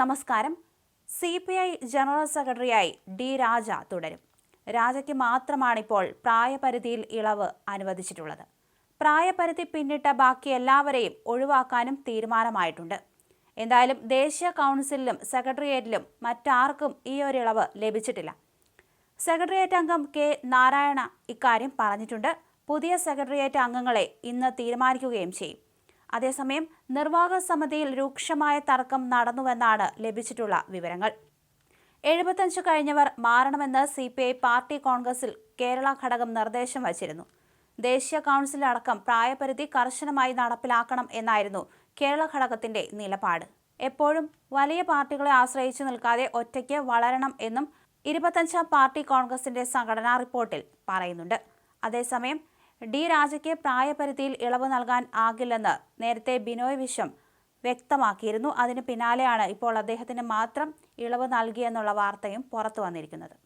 നമസ്കാരം. C P I general സെക്രട്ടറിയായി D Raja തുടരും. രാജയ്ക്ക് മാത്രമാണിപ്പോൾ പ്രായപരിധിയിൽ ഇളവ് അനുവദിച്ചിട്ടുള്ളത്. പ്രായപരിധി പിന്നിട്ട ബാക്കി എല്ലാവരെയും ഒഴിവാക്കാനും തീരുമാനമായിട്ടുണ്ട്. എന്തായാലും ദേശീയ കൗൺസിലിലും സെക്രട്ടേറിയറ്റിലും മറ്റാർക്കും ഈ ഒരു ഇളവ് ലഭിച്ചിട്ടില്ല. സെക്രട്ടേറിയറ്റ് അംഗം കെ നാരായണ ഇക്കാര്യം പറഞ്ഞിട്ടുണ്ട്. പുതിയ സെക്രട്ടേറിയറ്റ് അംഗങ്ങളെ ഇന്ന് തീരുമാനിക്കുകയും ചെയ്യും. അതേസമയം നിർവാഹക സമിതിയിൽ രൂക്ഷമായ തർക്കം നടന്നുവെന്നാണ് ലഭിച്ചിട്ടുള്ള വിവരങ്ങൾ. എഴുപത്തഞ്ച് കഴിഞ്ഞവർ മാറണമെന്ന് സി പി ഐ പാർട്ടി കോൺഗ്രസിൽ കേരള ഘടകം നിർദ്ദേശം വച്ചിരുന്നു. ദേശീയ കൗൺസിലടക്കം പ്രായപരിധി കർശനമായി നടപ്പിലാക്കണം എന്നായിരുന്നു കേരള ഘടകത്തിന്റെ നിലപാട്. എപ്പോഴും വലിയ പാർട്ടികളെ ആശ്രയിച്ചു നിൽക്കാതെ ഒറ്റയ്ക്ക് വളരണം എന്നും ഇരുപത്തഞ്ചാം പാർട്ടി കോൺഗ്രസിന്റെ സംഘടനാ റിപ്പോർട്ടിൽ പറയുന്നുണ്ട്. അതേസമയം ഡി രാജയ്ക്ക് പ്രായപരിധിയിൽ ഇളവ് നൽകാൻ ആകില്ലെന്ന് നേരത്തെ ബിനോയ് വിശ്വം വ്യക്തമാക്കിയിരുന്നു. അതിന് പിന്നാലെയാണ് ഇപ്പോൾ അദ്ദേഹത്തിന് മാത്രം ഇളവ് നൽകിയെന്നുള്ള വാർത്തയും പുറത്തു വന്നിരിക്കുന്നത്.